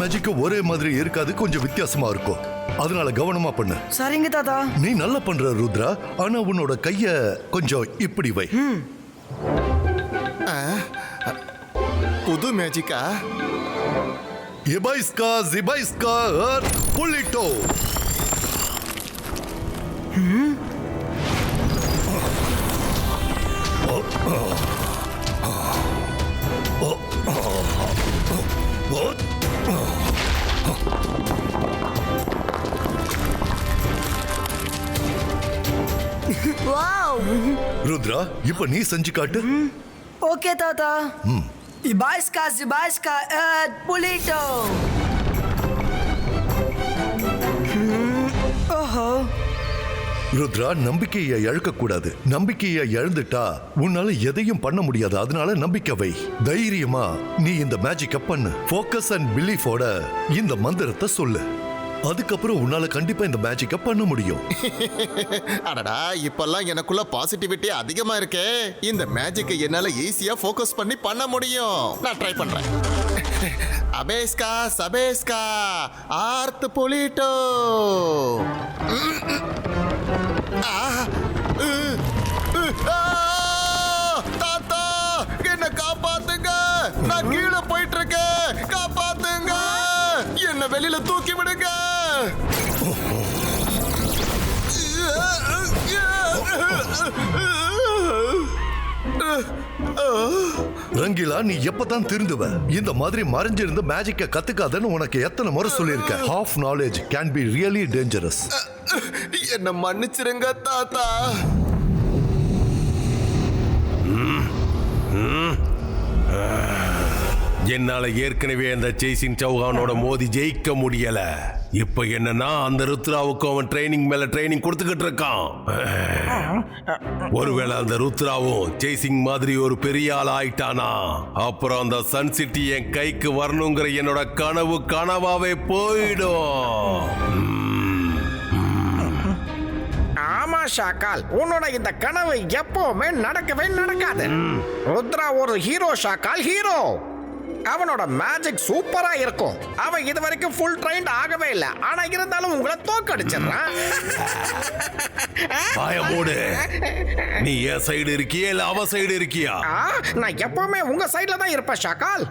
மேஜிக்கும் ஒரே மாதிரி இருக்காது கொஞ்சம் வித்தியாசமா இருக்கும். அதனால கவனமா பண்ணு. சரிங்க தாத்தா. நீ நல்லா பண்ற ருத்ரா. ஆனா உன்னோட கைய கொஞ்சம் இப்படி வை. புது மேஜிக்கா இபைஸ்கா ஜிபைஸ்கா எர்த் புல்லிட்டோ வாவ் இப்ப நீ செஞ்சு காட்டு. ஓகே தாத்தா. இபாய்ஸ்கா ஜிபாய்ஸ்கா எட் புலிட்டோ ஓஹோ ருத்ரா நம்பிக்கையை இழக்க கூடாது நம்பிக்கையை இழந்துட்டா உன்னால எதையும் பண்ண முடியாது. அதனால நம்பிக்கை வை. தைரியமா நீ இந்த மேஜிக்க பண்ணு. ஃபோக்கஸ் அண்ட் பிலீஃபோட இந்த மந்திரத்தை சொல்லு. அதுக்கப்புறம் உன்னால கண்டிப்பா இந்த மேஜிக்க பண்ண முடியும். அடடா இப்பெல்லாம் எனக்குள்ள பாசிட்டிவிட்டி அதிகமா இருக்கே. இந்த மேஜிக்கை என்னால ஈஸியா ஃபோக்கஸ் பண்ணி பண்ண முடியும். நான் ட்ரை பண்றேன். அபேஸ்கா சபேஸ்கா ஆர்த் புலிட்டோ. ஆ, ரங்கிலா நீ எப்பதான் திருந்துவ? இந்த மாதிரி மறைஞ்சிருந்து மேஜிக்க கத்துக்காதன்னு உனக்கு எத்தனை முறை சொல்லியிருக்க? Half knowledge can be really dangerous என்ன மன்னிச்சிருங்க தாத்தா. என்னால ஏற்கனவே அந்த ஜெய்சிங் சௌஹானோட மோதி ஜெயிக்க முடியல. இப்ப என்னன்னா அந்த ருத்ராவுக்கு அவன் ட்ரைனிங் மேல ட்ரைனிங் கொடுத்துக்கிட்டு இருக்கான். ஒருவேளை அந்த ருத்ராவும் ஜெய்சிங் மாதிரி ஒரு பெரிய ஆள் ஆயிட்டானா? அப்புறம் அந்த சன் சிட்டி என் கைக்கு வரணுங்கிற என்னோட கனவு கனவாவே போயிடும். ஆமா ஷாக்கால். உன்னோட இந்த கனவு எப்பவுமே நடக்கவே நடக்காது. ருத்ரா ஒரு ஹீரோ ஷாக்கால் ஹீரோ. அவனோட மேஜிக் சூப்பரா இருக்கும். அவன் இது வரைக்கும் ஃபுல் ட்ரைன்ட் ஆகவே இல்லை. ஆனா இருந்தாலும் உங்களை தோக்கடிச்சிடுறான். பயமோடு நீ என் சைடு இருக்கியா இல்ல அவன் சைடு இருக்கியா? நான் எப்பவுமே உங்க சைடுல தான் இருப்பேன் ஷாக்கால்.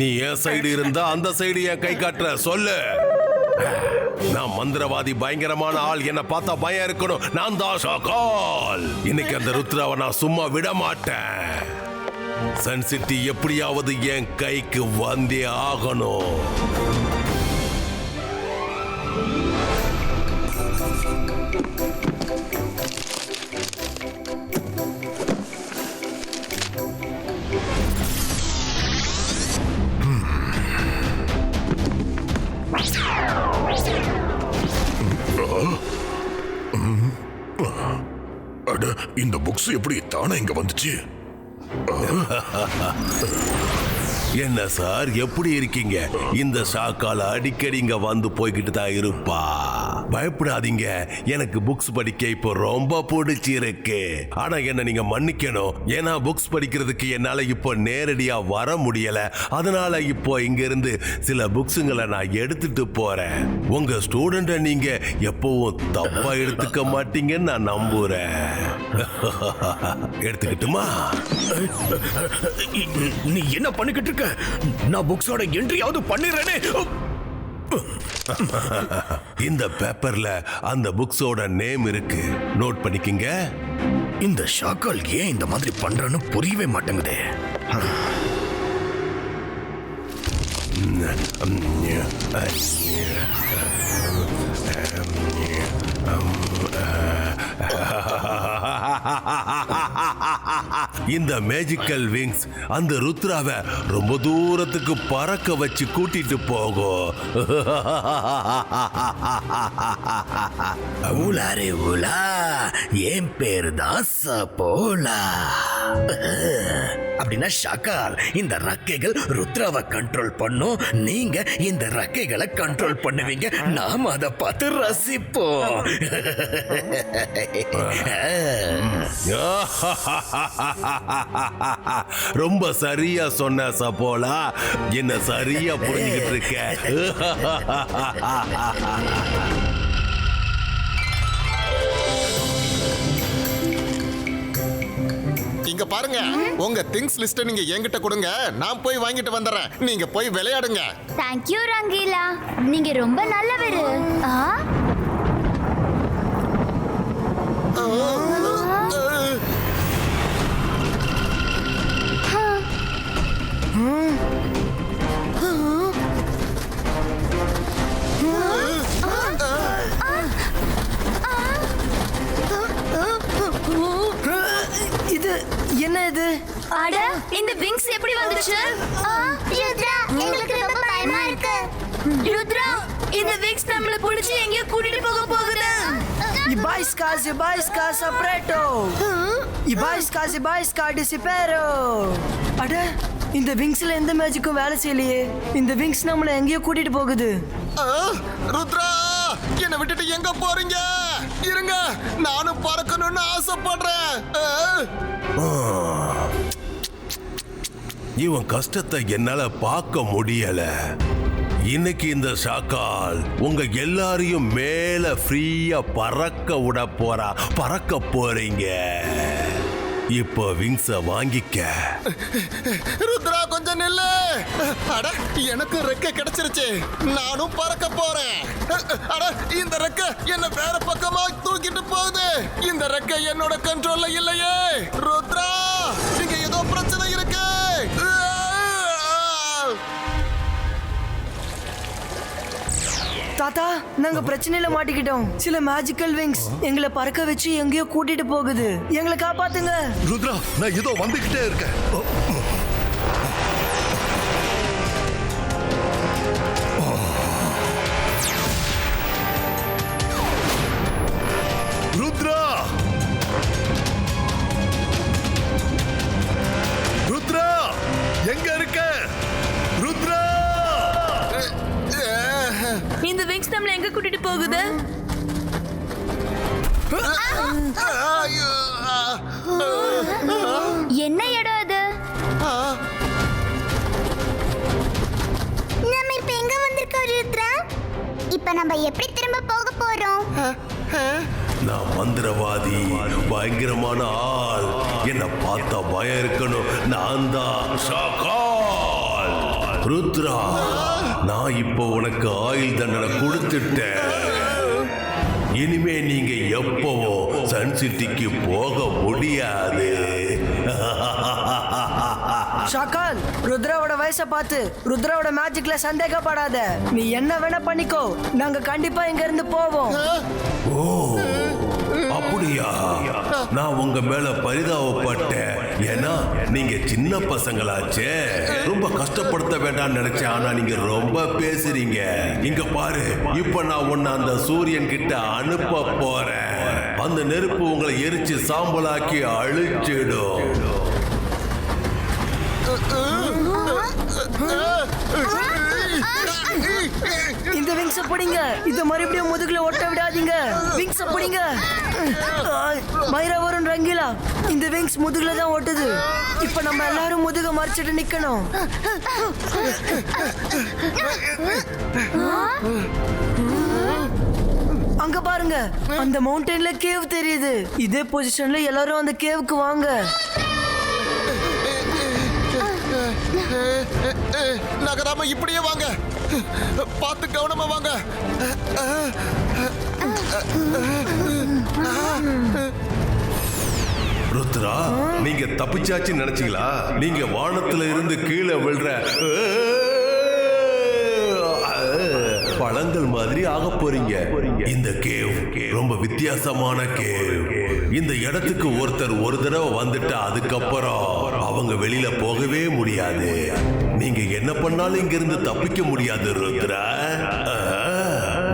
நீ என் சைடு இருந்தா அந்த சைடு என் கை காட்டுற. சொல்லு. நான் மந்திரவாதி பயங்கரமான ஆள். என்ன பார்த்தா பயம் இருக்கணும். நான் தான் ஷாக்கால். இன்னைக்கு அந்த ருத்ராவை நான் சும்மா விட மாட்டேன். சன் சிட்டி எப்படியாவது என் கைக்கு வந்தே ஆகணும். அட இந்த புக்ஸ் எப்படி தானே இங்க வந்துச்சு? என்ன சார் எப்படி இருக்கீங்க? இந்த சாக்கால அடிக்கடி இங்க வந்து போய்கிட்டு தான் இருப்பா. பயப்படாதீங்க. எனக்கு புக்ஸ் படிக்க இப்போ ரொம்ப பிடிச்சிருக்கு. ஆனா என்ன நீங்க மன்னிக்கணும். ஏன்னா புக்ஸ் படிக்கிறதுக்கு என்னால இப்போ நேரடியா வர முடியல. அதனால இப்போ இங்க இருந்து சில புக்ஸுங்களை நான் எடுத்துட்டு போறேன். உங்க ஸ்டூடெண்ட நீங்க எப்பவும் தப்பா எடுத்துக்க மாட்டீங்கன்னு நான் நம்புறேன். எடுத்துக்கிட்டுமா? நீ என்ன பண்ணிக்கிட்டு இருக்க? நான் புக்ஸோட என்ட்ரியாவது பண்ணிடுறேனே. இந்த பேப்பர்ல அந்த புக்ஸோட நேம் இருக்கு. நோட் பண்ணிக்கிங்க. இந்த ஷாக்கால் ஏன் இந்த மாதிரி பண்றன்னு புரியவே மாட்டேங்குதே. இந்த மேஜிக்கல் விங்ஸ் அந்த ருத்ராவை ரொம்ப தூரத்துக்கு பறக்க வச்சு கூட்டிட்டு போகும் உலாரே உலா என் பேரு தான் சபோலா. அப்படின்னா ஷாக்கால் இந்த ரக்கைகள் ருத்ராவை கண்ட்ரோல் பண்ணும். நீங்க இந்த ரக்கைகளை கண்ட்ரோல் பண்ணுவீங்க. நாம அதை பார்த்து ரசிப்போம். ரொம்ப சரியா சொன்ன சப்போலா என்ன சரியா புரிஞ்சுக்கிட்டு இருக்க. இங்க பாருங்க. உங்க திங்ஸ் லிஸ்ட் நீங்க என்கிட்ட கொடுங்க. நான் போய் வாங்கிட்டு வந்துடுறேன் நீங்க போய் விளையாடுங்க. Thank you Rangeela. நீங்க ரொம்ப நல்லவரு. ஆ? என்ன இது அட இந்த விங்ஸ் எப்படி வந்துச்சு? ருத்ரா எங்களுக்கு ரொம்ப பயமா இருக்கு. ருத்ரா இந்த விங்ஸ் நம்மள புடிச்சு எங்கேயோ கூட்டிட்டு போக போகுது. I baisca, i baisca, separato. I baisca, i baisca, disipero. அட இந்த விங்ஸ்ல எந்த மேஜிக்கும் வேலை செய்யலையே. இந்த விங்ஸ் நம்மள எங்கேயோ கூட்டிட்டு போகுது. ஆ, ருத்ரா என்னை விட்டுட்டு எங்க போறீங்க? இருங்க நானும் பறக்கணும்னு ஆசைப்படுறேன். ஆ. இவன் கஷ்டத்தை என்னால பார்க்க முடியல. இன்னைக்கு இந்த சாக்கால் உங்க எல்லாரையும் மேல ஃப்ரீயா பறக்க விட போறா. பறக்க போறீங்க. இப்போ விங்ஸ வாங்கிக்க. ருத்ரா கொஞ்சம் நில்லு. அட எனக்கு ரெக்க கிடைச்சிருச்சு. நானும் பறக்க போறேன். அட இந்த ரெக்க என்ன வேற பக்கமா தூக்கிட்டு போகுது. இந்த ரெக்க என்னோட கண்ட்ரோல்ல இல்லையே. ருத்ரா! தாத்தா நாங்க பிரச்சனையில மாட்டிக்கிட்டோம். சில மேஜிக்கல் விங்ஸ் எங்களை பறக்க வச்சு எங்கேயோ கூட்டிட்டு போகுது. எங்களை காப்பாத்துங்க. ருத்ரா நான் இதோ வந்துகிட்டே இருக்கேன். விங்ஸ் நம்மள எங்க கூட்டிட்டு போகுது? என்ன இடம் அது? ஆ, நம்ம இப்ப எங்க வந்திருக்கோம் ருத்ரா? இப்ப நம்ம எப்படி திரும்ப போக போறோம்? நான் மந்திரவாதி பயங்கரமான ஆள். என்ன பார்த்தா பயம் இருக்கணும். நான் தான் ருத்ரா. நான் இப்போ உனக்கு ஆயுள் தண்டனை கொடுத்துட்டேன். இனிமே நீங்க எப்பவோ சன் சிட்டிக்கு போக முடியாது. ஷாக்கால் ருத்ராவோட வயசை பார்த்து ருத்ராவோட மேஜிக்ல சந்தேகப்படாத. நீ என்ன வேணா பண்ணிக்கோ. நாங்க கண்டிப்பா இங்க இருந்து போவோம். ஓ. அப்படியா? நான் உங்க மேல பரிதாபப்பட்டேன். ஏன்னா நீங்க சின்ன பசங்களாச்சே. ரொம்ப கஷ்டப்படுத்த வேண்டாம்னு நினைச்சேன். ஆனா நீங்க ரொம்ப பேசுறீங்க. இங்க பாரு இப்ப நான் உன்னை அந்த சூரியன் கிட்ட அனுப்ப போறேன். அந்த நெருப்பு உங்களை எரிச்சு சாம்பலாக்கி அழிச்சிடும். இந்த விங்ஸ் பிடிங்க. இத மறுபடியும் முதுகுல ஒட்ட விடாதீங்க. விங்ஸ் பிடிங்க. பைரவரும் ரங்கிலா இந்த விங்ஸ் முதுகுல தான் ஒட்டுது. இப்ப நம்ம எல்லாரும் முதுக மறைச்சிட்டு நிக்கணும். அங்க பாருங்க அந்த மவுண்டன்ல கேவ் தெரியுது. இதே பொசிஷன்ல எல்லாரும் அந்த கேவுக்கு வாங்க. நகராம இப்படியே வாங்க. பார்த்து கவனமா வாங்க. ருத்ரா நீங்க தப்பிச்சாச்சுன்னு நினைச்சீங்களா? நீங்க வானத்துல இருந்து கீழே விழுற பழங்கள் மாதிரி ஆக போறீங்க. இந்த கேவ் ரொம்ப வித்தியாசமான கேவ். இந்த இடத்துக்கு ஒருத்தர் ஒரு தடவை வந்துட்டா அதுக்கப்புறம் அவங்க வெளியில போகவே முடியாது. நீங்க என்ன பண்ணாலும் இங்க இருந்து தப்பிக்க முடியாது ருத்ரா.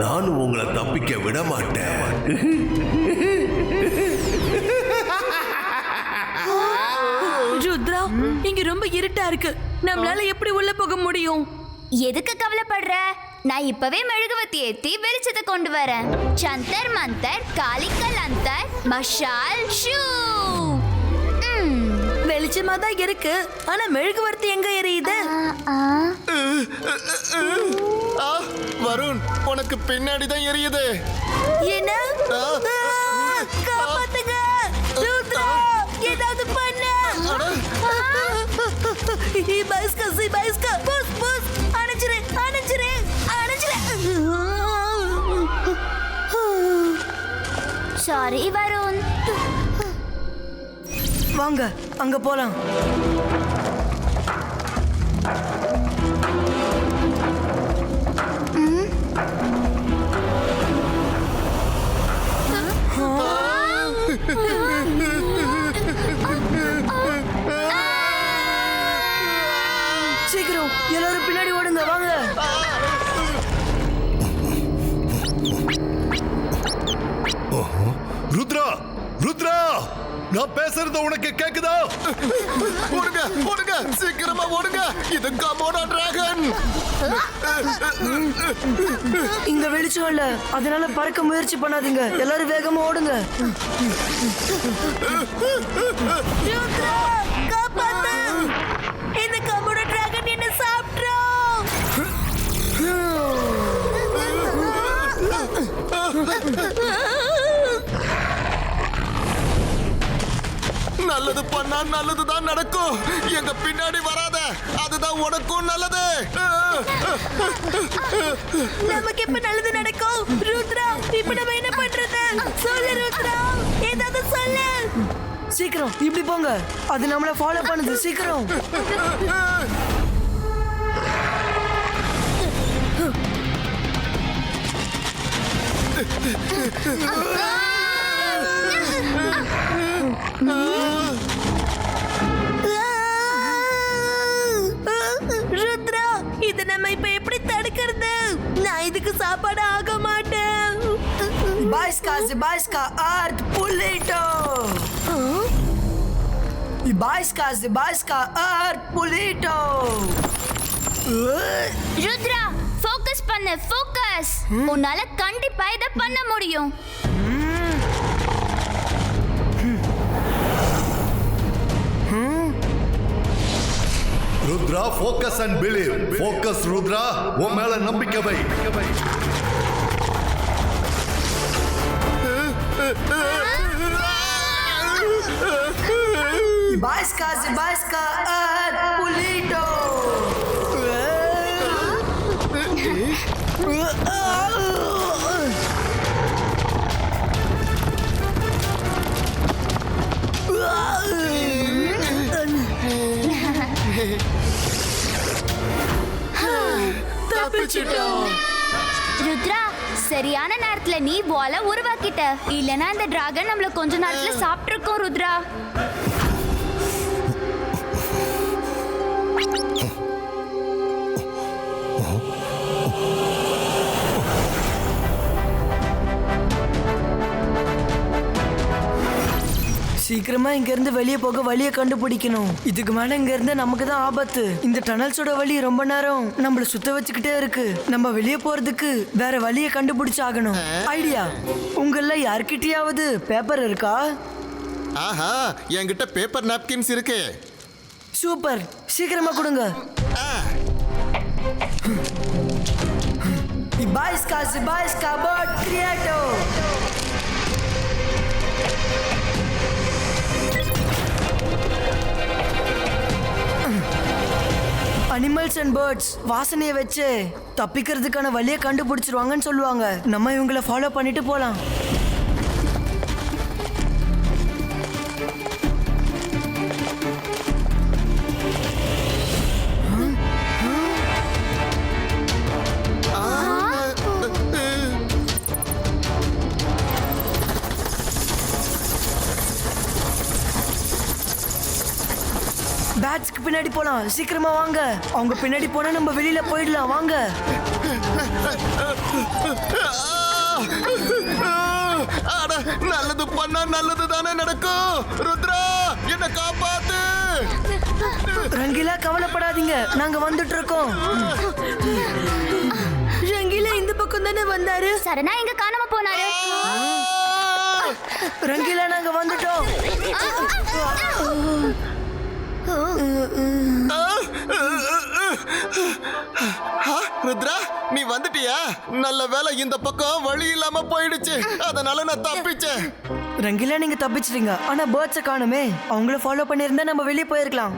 நானும் உங்களை தப்பிக்க விட மாட்டேன். இங்க ரொம்ப இருட்டா இருக்கு. நம்மளால எப்படி உள்ள போக முடியும்? எதுக்கு கவலைப்படுற? நான் இப்பவே மெழுகுவத்தி ஏத்தி வெளிச்சத்தை கொண்டு வரேன். சந்தர் மந்தர் காலிக்கல் அந்தர் மஷால் ஷூ. வெளிச்சமா தான் இருக்கு. ஆனா மெழுகுவர்த்தி எங்க எரியுது? வருண் உனக்கு பின்னாடி தான் எரியுது. என்ன? காப்பாத்துங்க. ருத்ரா ஏதாவது பண்ணு. பைஸ்கா சி பைஸ்கா புஸ் புஸ். அணைச்சிரு அணைச்சிரு அணைச்சிரு சாரி வருண். வாங்க அங்க போலாம். சீக்கிரம் எல்லாரும் பின்னாடி ஓடுங்க வாங்க. ருத்ரா! ருத்ரா நான் பேசுறது உனக்கு கேக்குதா? ஓடுங்க ஓடுங்க சீக்கிரமா ஓடுங்க. இது கமோடா டிராகன். இங்க வெளிச்சம் இல்ல. அதனால பறக்க முயற்சி பண்ணாதீங்க. எல்லாரும் வேகமா ஓடுங்க. ருத்ரா காப்பாத்து. இந்த கமுட டிராகன் என்ன சாப்பிட்றோம் நல்லது பண்ணா நல்லதுதான் நடக்கும். எங்க பின்னாடி வராத அதுதான் உனக்கும் நல்லது. நமக்கு இப்ப நல்லது நடக்கும்? ருத்ரா இப்ப நம்ம என்ன பண்றது? சொல்லு ருத்ரா. ஏதாவது சொல்லு. சீக்கிரம் இப்படி போங்க. அது நம்மள ஃபாலோ பண்ணுது சீக்கிரம். ருத்ரா இத நம்ம இப்ப எப்படி தடுக்கிறது? நான் இதுக்கு சாப்பாடு ஆக மாட்டேன். Baisca, Zibasca, Art, Pulito! Baisca, Zibasca, Art, Pulito! Rudra focus பண்ணு ஃபோக்கஸ் உன்னால கண்டிப்பா இத பண்ண முடியும். Rudra focus and believe focus Rudra உன் மேல நம்பிக்கை வை. Baisca, Zibasca, Art, Pulito! Rudra சரியான நேரத்துல நீ போல உருவாக்கிட்ட இல்லனா இந்த டிராகன் நம்மள கொஞ்ச நேரத்துல சாப்பிட்டிருக்கோம் ருத்ரா சீக்கிரமா இங்க இருந்து வெளியே போக வழியை கண்டுபிடிக்கணும். இதுக்கு மேல இங்க இருந்து நமக்கு தான் ஆபத்து. இந்த டனல்ஸோட வழி ரொம்ப நேரம். நம்மள சுத்த வச்சுக்கிட்டே இருக்கு. நம்ம வெளியே போறதுக்கு வேற வழியை கண்டுபிடிச்சு ஆகணும் ஐடியா. உங்கள யார்கிட்டயாவது பேப்பர் இருக்கா? ஆஹா என்கிட்ட பேப்பர் நாப்கின்ஸ் இருக்கு. சூப்பர். சீக்கிரமா கொடுங்க. Ibaiska, Zibaiska, Bot Creato! Animals and birds வாசனையை வச்சு தப்பிக்கிறதுக்கான வழியை கண்டுபிடிச்சிருவாங்கன்னு சொல்லுவாங்க. நம்ம இவங்களை ஃபாலோ பண்ணிட்டு போகலாம் போலாம் சீக்கிரமா வாங்க. அவங்க பின்னாடி போனா நம்ம வெளியில போயிடலாம். வாங்க. அட நல்லது பண்ணா நல்லது தானே நடக்கும். ருத்ரா என்ன காப்பாத்து. ரங்கிலா கவலைப்படாதீங்க. நாங்க வந்துட்டு இருக்கோம் ரங்கிலா இந்த பக்கம் தானே வந்தாரு? சரணா எங்க காணாம போனாரு? ரங்கிலா நாங்க வந்துட்டோம். ருத்ரா நீ வந்துட்டியா? நல்ல வேலை இந்த பக்கம் வழி இல்லாம போயிடுச்சு. அதனால நான் தப்பிச்சேன். ரங்கிலா நீங்க தப்பிச்சிட்டீங்க. ஆனா பேர்ட்ஸை காணுமே. அவங்கள ஃபாலோ பண்ணியிருந்தா நம்ம வெளியே போயிருக்கலாம்.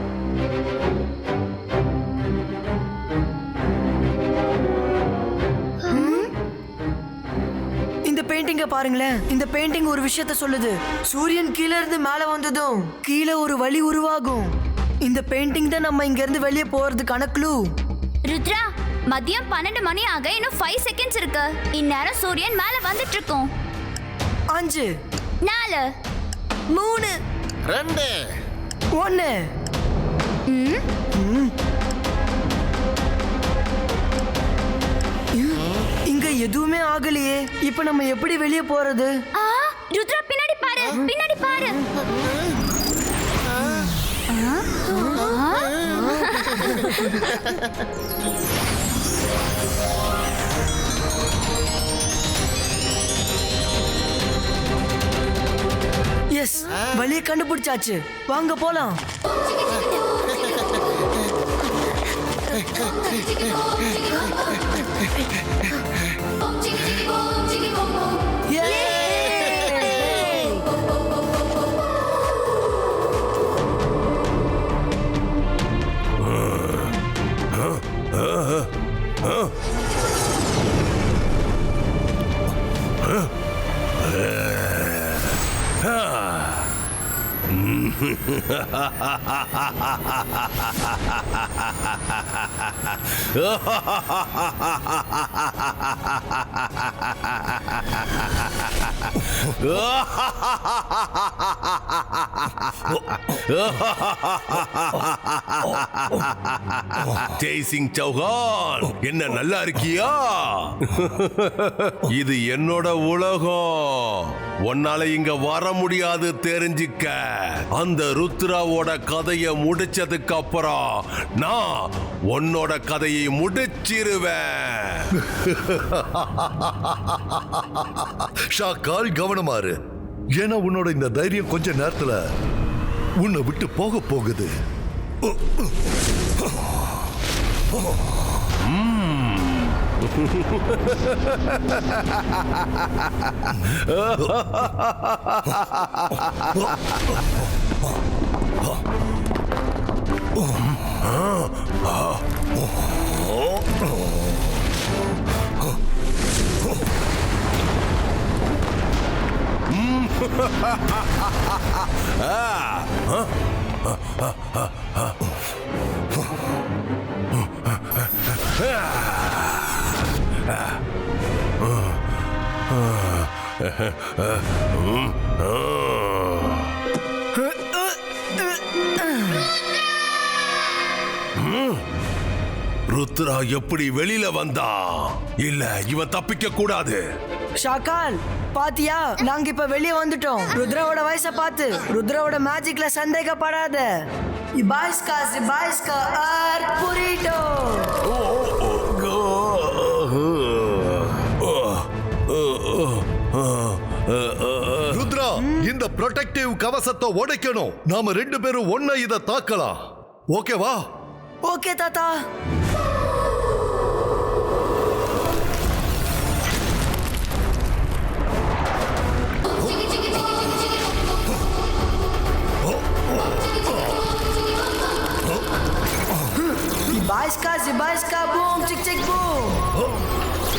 இந்த பெயிண்டிங்க பாருங்களேன். இந்த பெயிண்டிங் ஒரு விஷயத்த சொல்லுது. சூரியன் கீழே இருந்து மேல வந்ததும் கீழே ஒரு வழி உருவாகும். இந்த பெயிண்டிங் தான் நம்ம இங்க இருந்து வெளியே போறதுக்கான க்ளூ ருத்ரா மதியம் பன்னெண்டு மணி ஆக இன்னும் ஃபைவ் செகண்ட்ஸ் இருக்கு. இந்நேரம் சூரியன் மேல வந்துட்டு இருக்கும் அஞ்சு நாலு மூணு ரெண்டு. ஒன்னு. இங்க எதுவுமே ஆகலையே. இப்ப நம்ம எப்படி வெளியே போறது? ஆ ருத்ரா பின்னாடி பாரு பின்னாடி பாரு. எஸ் வழியை கண்டுபிடிச்சாச்சு வாங்க போலாம் 嗯，哈哈哈哈哈哈哈哈哈哈哈哈哈哈，哈哈哈哈哈哈哈哈哈哈哈哈哈哈。ஜெய்சிங் சௌஹான் என்ன நல்லா இருக்கியா? இது என்னோட உலகம். உன்னால இங்க வர முடியாது தெரிஞ்சுக்க. அந்த ருத்ராவோட கதையை முடிச்சதுக்கு அப்புறம் நான் உன்னோட கதையை முடிச்சிருவேன். ஷாக்கால் கவனமாறு. ஏன்னா உன்னோட இந்த தைரியம் கொஞ்ச நேரத்துல உன்னை விட்டு போக போகுது. ருத்ரா எப்படி வெளியில வந்தா? இல்ல இவன் தப்பிக்க கூடாது. ஷாகான் பாத்தியா? நாங்க இப்ப வெளியே வந்துட்டோம். ருத்ராவோட வயசை பார்த்து ருத்ராவோட மேஜிக்ல சந்தேகப்படாத. இபாய்ஸ்கா சிபாய்ஸ்கா ஆர் புரிட்டோ ருத்ரா இந்த ப்ரொடெக்டிவ் கவசத்தை உடைக்கணும். நாம ரெண்டு பேரும் ஒன்ன இத தாக்கலாம். ஓகேவா ஓகே தாத்தா. Zibajska, zibajska, bum, cik, cik, bum.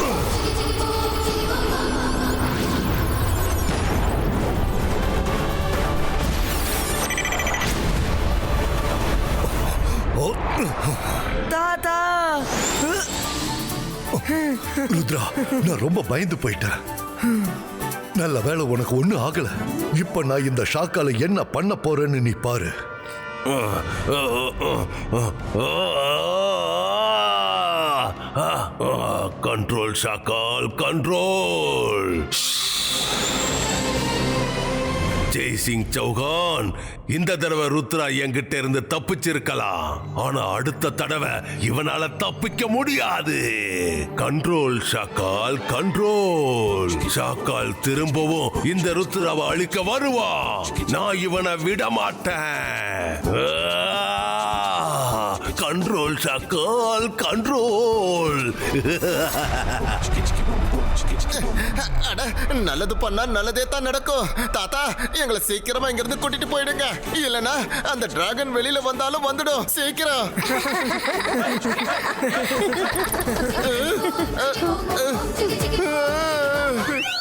தாத்தா ருத்ரா நான் ரொம்ப பயந்து போயிட்டேன் நல்ல வேளை உனக்கு ஒண்ணும் ஆகல இப்ப நான் இந்த ஷாக்கால என்ன பண்ண போறேன்னு நீ பாரு கண்ட்ரோல் ஷாக்கால் கண்ட்ரோல். ஜெய்சிங் சிங் சௌகான் இந்த தடவை ருத்ரா என்கிட்ட இருந்து தப்பிச்சிருக்கலாம். ஆனா அடுத்த தடவை இவனால தப்பிக்க முடியாது. Control Shakaal control. ஷாக்கால் திரும்பவும் இந்த ருத்ராவை அழிக்க வருவான். நான் இவனை விட மாட்டேன் கண்ட்ரோல் ஷாக்கால் கண்ட்ரோல். அட நல்லது பண்ணா நல்லதே தான் நடக்கும். தாத்தா எங்களை சீக்கிரமா இங்க இருந்து கூட்டிட்டு போயிடுங்க. இல்லனா அந்த டிராகன் வெளியில வந்தாலும் வந்துடும். சீக்கிரம். சிக்கு,